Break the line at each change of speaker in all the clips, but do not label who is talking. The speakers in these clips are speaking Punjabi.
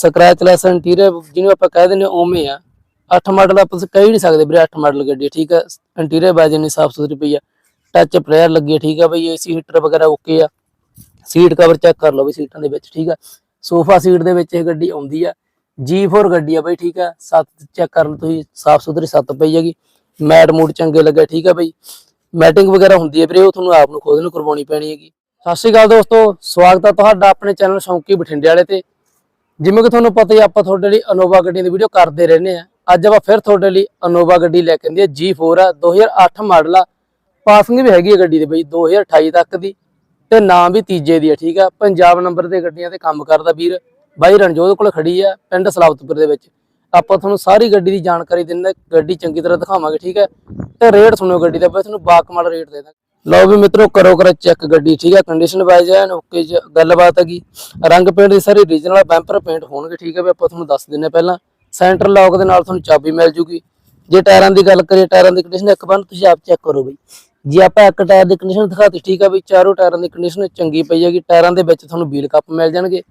ਸਕ੍ਰੈਚ ਲੈਸ ਇੰਟੀਰੀਅਰ ਜਿਹਨੂੰ ਆਪਾਂ ਕਹਿ ਦਿੰਦੇ ਹਾਂ, ਉਵੇਂ ਆ। 8 ਮਾਡਲ ਆਪਾਂ ਤੁਸੀਂ ਕਹਿ ਹੀ ਨਹੀਂ ਸਕਦੇ ਵੀਰੇ 8 ਮਾਡਲ ਗੱਡੀ ਠੀਕ ਆ? ਇੰਟੀਰੀਅਰ ਬਾਜ ਇੰਨੀ ਸਾਫ਼ ਸੁਥਰੀ ਪਈ ਆ। ਟੱਚ ਪਲੇਅਰ ਲੱਗੀ ਠੀਕ ਆ ਬਈ ਏਸੀ ਹੀਟਰ ਵਗੈਰਾ ਓਕੇ ਆ। ਸੀਟ ਕਵਰ ਚੈੱਕ ਕਰ ਲਓ ਵੀ ਸੀਟਾਂ ਦੇ ਵਿੱਚ ਠੀਕ ਆ? ਸੋਫਾ ਸੀਟ ਦੇ ਵਿੱਚ ਇਹ ਗੱਡੀ ਆਉਂਦੀ ਆ। G4 ਗੱਡੀ ਆ ਬਈ ਠੀਕ ਆ? ਸੱਤ ਚੈੱਕ ਕਰ ਲਓ ਤੁਸੀਂ ਸਾਫ਼ ਸੁਥਰੀ ਸੱਤ ਪਈ ਹੈਗੀ। ਮੈਟ ਮੂਡ ਚੰਗੇ ਲੱਗੇ ਠੀਕ ਆ ਬਈ? ਮੈਟਿੰਗ ਵਗੈਰਾ ਹੁੰਦੀ ਹੈ ਵੀਰੇ ਉਹ ਤੁਹਾਨੂੰ ਆਪ ਨੂੰ ਖੁਦ ਨੂੰ ਕਰਵਾਉਣੀ ਪੈਣੀ ਹੈਗੀ। ਸਤਿ ਸ਼੍ਰੀ ਅਕਾਲ ਦੋਸਤੋ ਸਵਾਗਤ ਆ ਤੁਹਾਡਾ ਆਪਣੇ ਚੈਨਲ ਸ਼ੌਂਕੀ ਬਠਿੰਡੇ ਵਾਲੇ ਤੇ। ਜਿਵੇਂ ਕਿ ਤੁਹਾਨੂੰ ਪਤਾ ਹੀ ਆਪਾਂ ਤੁਹਾਡੇ ਲਈ ਅਨੋਵਾ ਗੱਡੀਆਂ ਦੀ ਵੀਡੀਓ ਕਰਦੇ ਰਹਿੰਦੇ ਆ। ਅੱਜ ਆਪਾਂ ਫਿਰ ਤੁਹਾਡੇ ਲਈ ਅਨੋਵਾ ਗੱਡੀ ਲੈ ਕੇ ਆਂਦੀ ਹੈ G4 ਆ 2008 ਮਾਡਲ ਆ। ਪਾਸਿੰਗ ਵੀ ਹੈਗੀ ਹੈ ਗੱਡੀ ਦੇ ਬਈ 2028 ਤੱਕ ਦੀ। ਤੇ ਨਾਮ ਵੀ ਤੀਜੇ ਦੀ ਹੈ ਠੀਕ ਆ। ਪੰਜਾਬ ਨੰਬਰ ਦੇ ਗੱਡੀਆਂ ਤੇ ਕੰਮ ਕਰਦਾ ਵੀਰ। ਬਾਈ ਰਣਜੋਤ ਕੋਲ ਖੜੀ ਆ, ਪਿੰਡ ਸਲਾਵਤਪੁਰ ਦੇ ਵਿੱਚ। ਆਪਾਂ ਤੁਹਾਨੂੰ ਸਾਰੀ ਗੱਡੀ ਦੀ ਜਾਣਕਾਰੀ ਦਿੰਦੇ ਗੱਡੀ ਚੰਗੀ ਤਰ੍ਹਾਂ ਦਿਖਾਵਾਂਗੇ, ਠੀਕ ਹੈ ਤੇ ਰੇਟ ਸੁਣੋ ਗੱਡੀ ਦਾ, ਬਈ ਤੁਹਾਨੂੰ ਬਾਕਮਾਲ ਰੇਟ ਦੇ ਦਾਂਗੇ। ਲਓ ਵੀ ਮਿੱਤਰੋ, ਕਰੋ ਕਰ ਚੈੱਕ ਗੱਡੀ, ਠੀਕ ਹੈ? ਕੰਡੀਸ਼ਨ ਵਾਈਜ਼ ਐਨ ਓਕੇ ਜੀ, ਗੱਲਬਾਤ ਹੈਗੀ। ਰੰਗ ਪੇਂਟ ਦੀ ਸਾਰੀ ਰੀਜਨਲ ਬੈਂਪਰ ਪੇਂਟ ਹੋਣਗੇ, ਠੀਕ ਹੈ ਵੀ ਆਪਾਂ ਤੁਹਾਨੂੰ ਦੱਸ ਦਿੰਨੇ ਪਹਿਲਾਂ। ਸੈਂਟਰ ਲੌਕ ਦੇ ਨਾਲ ਤੁਹਾਨੂੰ ਚਾਬੀ ਮਿਲ ਜੂਗੀ। ਜੇ ਟਾਇਰਾਂ ਦੀ ਗੱਲ ਕਰੀਏ, ਟਾਇਰਾਂ ਦੀ ਕੰਡੀਸ਼ਨ ਇੱਕ ਵਾਰ ਤੁਸੀਂ ਆਪ ਚੈੱਕ ਕਰੋ ਬਈ। ਜੇ ਆਪਾਂ ਇੱਕ ਟਾਇਰ ਦੀ ਕੰਡੀਸ਼ਨ ਦਿਖਾਤੀ, ਠੀਕ ਆ ਵੀ ਚਾਰੋਂ ਟਾਇਰਾਂ ਦੀ ਕੰਡੀਸ਼ਨ ਚੰਗੀ ਪਈ ਹੈਗੀ, ਟਾਇਰਾਂ ਦੇ ਵਿੱਚ ਤੁਹਾਨੂੰ ਵੀਲ ਕੱਪ ਮਿਲ ਜਾਣਗੇ।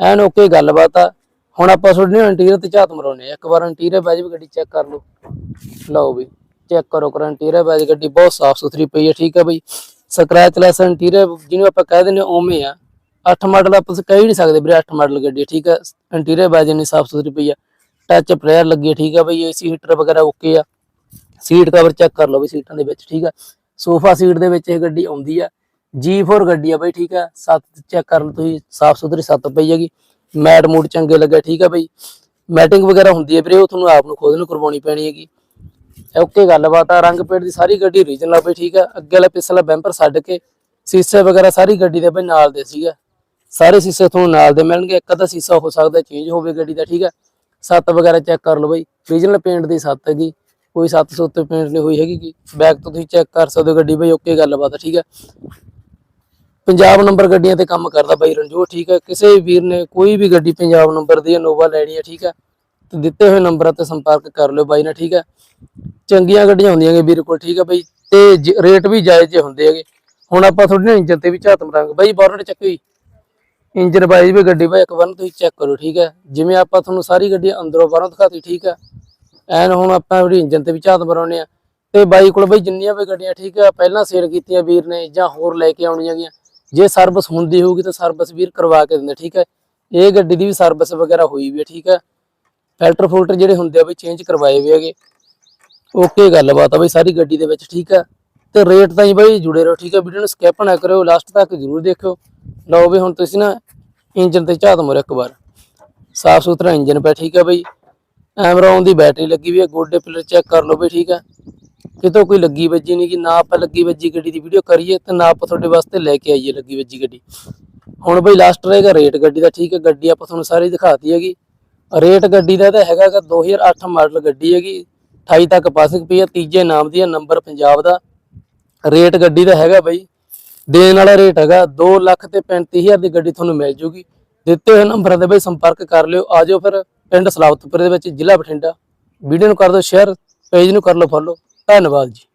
ਐਨ ਓਕੇ ਗੱਲਬਾਤ ਆ। ਹੁਣ ਆਪਾਂ ਤੁਹਾਡੇ ਨਾਲ ਇੰਟੀਰੀਅਰ ਤੇ ਝਾਤ ਮਰਾਉਨੇ ਆ ਇੱਕ ਵਾਰ ਇੰਟੀਰੀਅਰ ਬੈਜ ਵੀ ਗੱਡੀ ਚੈੱਕ ਕਰ ਲਓ। ਲਓ ਵੀ ਚੈੱਕ ਕਰੋ ਕਰ ਇੰਟੀਰੀਅਰ ਬੈਜ ਗੱਡੀ ਬਹੁਤ ਸਾਫ਼ ਸੁਥਰੀ ਪਈ ਹੈ ਠੀਕ ਹੈ ਬਈ। ਸਕ੍ਰੈਚ ਲੈਸ ਇੰਟੀਰੀਅਰ ਜਿਹਨੂੰ ਆਪਾਂ ਕਹਿ ਦਿੰਦੇ ਹਾਂ, ਉਵੇਂ ਆ। 8 ਮਾਡਲ ਆਪਾਂ ਤੁਸੀਂ ਕਹਿ ਹੀ ਨਹੀਂ ਸਕਦੇ ਵੀਰੇ 8 ਮਾਡਲ ਗੱਡੀ ਠੀਕ ਹੈ। ਇੰਟੀਰੀਅਰ ਬੈਜ ਇੰਨੀ ਸਾਫ਼ ਸੁਥਰੀ ਪਈ ਆ। ਟੱਚ ਪਲੇਅਰ ਲੱਗੀ ਠੀਕ ਹੈ ਬਈ ਏਸੀ ਹੀਟਰ ਵਗੈਰਾ ਓਕੇ ਆ। ਸੀਟ ਕਵਰ ਚੈੱਕ ਕਰ ਲਓ ਵੀ ਸੀਟਾਂ ਦੇ ਵਿੱਚ ਠੀਕ ਆ ਸੋਫਾ ਸੀਟ ਦੇ ਵਿੱਚ ਇਹ ਗੱਡੀ ਆਉਂਦੀ ਆ। G4 ਗੱਡੀ ਆ ਬਈ ਠੀਕ ਆ ਸੱਤ ਚੈੱਕ ਕਰ ਲਓ ਤੁਸੀਂ ਸਾਫ਼ ਸੁਥਰੀ ਸੱਤ ਪਈ ਹੈਗੀ। ਮੈਟ ਮੂਡ ਚੰਗੇ ਲੱਗੇ ਠੀਕ ਆ ਬਈ। ਮੈਟਿੰਗ ਵਗੈਰਾ ਹੁੰਦੀ ਹੈ ਵੀਰੇ ਉਹ ਤੁਹਾਨੂੰ ਆਪ ਨੂੰ ਖੁਦ ਨੂੰ ਕਰਵਾਉਣੀ ਪੈਣੀ ਹੈਗੀ। ਓਕੇ ਗੱਲਬਾਤ ਆ, ਰੰਗ ਪੇਟ ਦੀ ਸਾਰੀ ਗੱਡੀ ਰੀਜਨਲ ਆ ਠੀਕ ਆ, ਅੱਗੇ ਵਾਲਾ ਪਿਛਲਾ ਬੈਂਪਰ ਛੱਡ ਕੇ ਸੀਸੇ ਵਗੈਰਾ ਸਾਰੀ ਗੱਡੀ ਦੇ ਬਈ ਨਾਲ ਦੇ ਸੀਗਾ। ਸਾਰੇ ਸੀਸੇ ਤੁਹਾਨੂੰ ਨਾਲ ਦੇ ਮਿਲਣਗੇ, ਇੱਕ ਅੱਧਾ ਸੀਸਾ ਹੋ ਸਕਦਾ ਚੇਂਜ ਹੋਵੇ ਗੱਡੀ ਦਾ, ਠੀਕ ਆ। ਸੱਤ ਵਗੈਰਾ ਚੈੱਕ ਕਰ ਲਓ ਬਈ ਰੀਜਨਲ ਪੇਂਟ ਦੀ ਸੱਤ ਹੈਗੀ, ਕੋਈ 700 ਉੱਤੇ ਪੇਂਟ ਨਹੀਂ ਹੋਈ ਹੈਗੀ ਗੀ। ਬੈਕ ਤੋਂ ਤੁਸੀਂ ਚੈੱਕ ਕਰ ਸਕਦੇ ਹੋ ਗੱਡੀ ਬਈ, ਓਕੇ ਗੱਲਬਾਤ ਠੀਕ ਹੈ ਪੰਜਾਬ ਨੰਬਰ ਗੱਡੀਆਂ ਤੇ ਕੰਮ ਕਰਦਾ ਬਾਈ ਰਣਜੋਤ, ਠੀਕ ਹੈ ਕਿਸੇ ਵੀਰ ਨੇ ਕੋਈ ਵੀ ਗੱਡੀ ਪੰਜਾਬ ਨੰਬਰ ਦੀ ਇਨੋਵਾ ਲੈਣੀ ਹੈ ਠੀਕ ਹੈ ਤੇ ਦਿੱਤੇ ਹੋਏ ਨੰਬਰਾਂ ਤੇ ਸੰਪਰਕ ਕਰ ਲਿਓ ਬਾਈ ਨਾਲ, ਠੀਕ ਹੈ? ਚੰਗੀਆਂ ਗੱਡੀਆਂ ਹੁੰਦੀਆਂ ਨੇ ਵੀਰ ਕੋਲ, ਠੀਕ ਹੈ ਬਾਈ? ਤੇ ਜ- ਰੇਟ ਵੀ ਜਾਇਜ਼ ਜਿਹੇ ਹੁੰਦੇ ਹੈਗੇ। ਹੁਣ ਆਪਾਂ ਤੁਹਾਡੇ ਇੰਜਨ ਤੇ ਵੀ ਝਾਤ ਮਰਾਂਗੇ। ਬਾਈ ਬੋਰਨਟ ਚੱਕੀ। ਇੰਜਨ ਬਾਈ ਵੀ ਗੱਡੀ ਬਾਈ, ਇੱਕ ਵਾਰ ਤੁਸੀਂ ਚੈੱਕ ਕਰੋ, ਠੀਕ ਹੈ? ਜਿਵੇਂ ਆਪਾਂ ਤੁਹਾਨੂੰ ਸਾਰੀ ਗੱਡੀ ਅੰਦਰੋਂ ਬਾਹਰੋਂ ਦਿਖਾਤੀ, ਠੀਕ ਹੈ? ਐਨ ਹੁਣ ਆਪਾਂ ਉਹਦੀ ਇੰਜਨ ਤੇ ਵੀ ਝਾਤ ਮਰਾਉਣੇ ਆ ਤੇ ਬਾਈ ਕੋਲ ਬਾਈ ਜਿੰਨੀਆਂ ਵੀ ਗੱਡੀਆਂ, ਠੀਕ ਹੈ, ਪਹਿਲਾਂ ਸੇਲ ਕੀਤੀਆਂ ਵੀਰ ਨੇ ਜਾਂ ਹੋਰ ਲੈ ਕੇ ਆਉਣੀਆਂ ਗੀਆਂ। ਜੇ ਸਰਵਿਸ ਹੁੰਦੀ ਹੋਊਗੀ ਤਾਂ ਸਰਵਿਸ ਵੀਰ ਕਰਵਾ ਕੇ ਦਿੰਦੇ, ਠੀਕ ਹੈ? ਇਹ ਗੱਡੀ ਦੀ ਵੀ ਸਰਵਿਸ ਵਗੈਰਾ ਹੋਈ ਵੀ ਹੈ, ਠੀਕ ਹੈ? ਫਿਲਟਰ ਫੁਲਟਰ ਜਿਹੜੇ ਹੁੰਦੇ ਆ ਬਈ ਚੇਂਜ ਕਰਵਾਏ ਹੋਏ ਹੈਗੇ। ਓਕੇ ਗੱਲਬਾਤ ਆ ਬਈ, ਸਾਰੀ ਗੱਡੀ ਦੇ ਵਿੱਚ ਠੀਕ ਆ। ਤੇ ਰੇਟ ਤਾਂ ਹੀ ਬਈ ਜੁੜੇ ਰਹੋ, ਠੀਕ ਆ। ਵੀਡੀਓ ਨੂੰ ਸਕਿਪ ਨਾ ਕਰਿਓ ਲਾਸਟ ਤੱਕ ਜ਼ਰੂਰ ਦੇਖਿਓ। ਲਓ ਵੀ ਹੁਣ ਤੁਸੀਂ ਨਾ ਇੰਜਨ ਤੇ ਝਾਤ ਮੋਰ ਇੱਕ ਵਾਰ। ਸਾਫ਼ ਸੁਥਰਾ ਇੰਜਨ ਪਿਆ, ਠੀਕ ਆ ਬਈ। ਐਮਰੋਨ ਦੀ ਬੈਟਰੀ ਲੱਗੀ ਵੀ ਹੈ ਗੋਡੇ ਪਿਲਰ ਚੈੱਕ ਕਰ ਲਓ ਬਈ, ਠੀਕ ਆ। ਕਿਤੋਂ ਕੋਈ ਲੱਗੀ ਵੱਜੀ ਨਹੀਂ ਕਿ ਨਾ ਆਪਾਂ ਲੱਗੀ ਵੱਜੀ ਗੱਡੀ ਦੀ ਵੀਡੀਓ ਕਰੀਏ ਤੇ ਨਾ ਆਪਾਂ ਤੁਹਾਡੇ ਵਾਸਤੇ ਲੈ ਕੇ ਆਈਏ ਲੱਗੀ ਵੱਜੀ ਗੱਡੀ। ਹੁਣ ਬਈ ਲਾਸਟ ਰਹੇਗਾ ਰੇਟ ਗੱਡੀ ਦਾ, ਠੀਕ ਹੈ ਗੱਡੀ ਆਪਾਂ ਤੁਹਾਨੂੰ ਸਾਰੀ ਦਿਖਾਤੀ ਹੈਗੀ। ਰੇਟ ਗੱਡੀ ਦਾ ਤਾਂ ਹੈਗਾ ਗਾ 2008 ਮਾਡਲ ਗੱਡੀ ਹੈਗੀ 28 ਤੱਕ ਪਾਸਿੰਗ ਪਈ ਹੈ ਤੀਜੇ ਨਾਮ ਦੀ ਹੈ ਨੰਬਰ ਪੰਜਾਬ ਦਾ। ਰੇਟ ਗੱਡੀ ਦਾ ਹੈਗਾ ਬਈ, ਦੇਣ ਵਾਲਾ ਰੇਟ ਹੈਗਾ 2 ਲੱਖ ਤੇ 35000 ਦੀ ਗੱਡੀ ਤੁਹਾਨੂੰ ਮਿਲ ਜੂਗੀ। ਦਿੱਤੇ ਹੋਏ ਨੰਬਰਾਂ ਤੇ ਬਈ ਸੰਪਰਕ ਕਰ ਲਿਓ ਆਜੋ ਫਿਰ ਪਿੰਡ ਸਲਾਵਤਪੁਰ ਦੇ ਵਿੱਚ ਜ਼ਿਲ੍ਹਾ ਬਠਿੰਡਾ। ਵੀਡੀਓ ਨੂੰ ਕਰ ਦਿਓ ਸ਼ੇਅਰ ਪੇਜ ਨੂੰ ਕਰ ਲਓ ਫੋਲੋ ਧੰਨਵਾਦ ਜੀ।